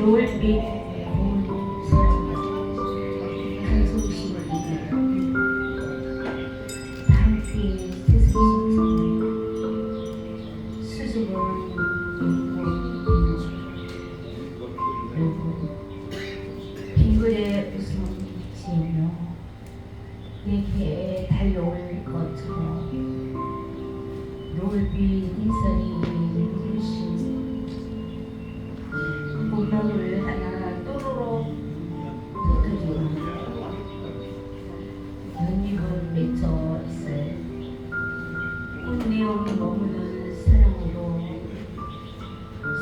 노을빛 고운 사랑 한송심을 이겨 밤빛 스승심을 수줍은 빙글에 웃음 지으며 내게 달려올 것처럼 노을빛 인선이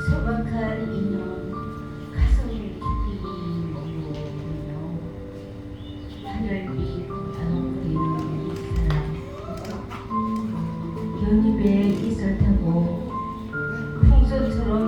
소박한 인연 가슴을 깊이 머무르며 하늘빛 반짝거리는 사랑 연잎에 이슬 타고 풍선처럼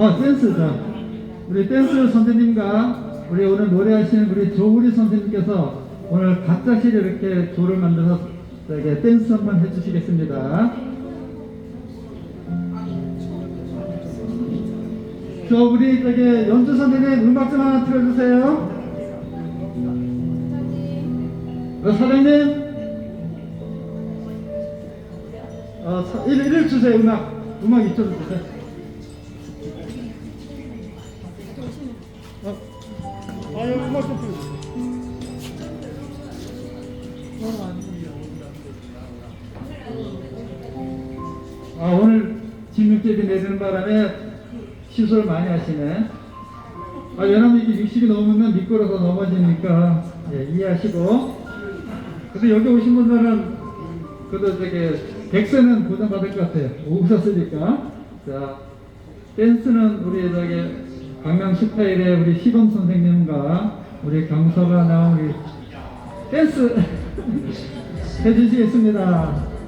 어, 댄스. 자, 우리 댄스 선생님과 우리 오늘 노래하시는 우리 조우리 선생님께서 오늘 각자씩 이렇게 조를 만들어서 저에게 댄스 한번 해주시겠습니다. 저 우리 저기 연주 선생님 음악 좀 하나 틀어주세요. 어, 사장님, 어, 사, 일, 일 주세요 음악 음악 이쪽으로 주세요. 아 오늘 진흙제비 내리는 바람에 시술 많이 하시네. 아 왜냐면 이게 60이 넘으면 미끄러서 넘어지니까 예, 이해하시고. 근데 여기 오신 분들은 그래도 저기 백세는 보장받을 것 같아요. 오셨으니까. 자 댄스는 우리 저기 강남 스타일의 우리 시범 선생님과 우리 경서가 나온 댄스 해주시겠습니다.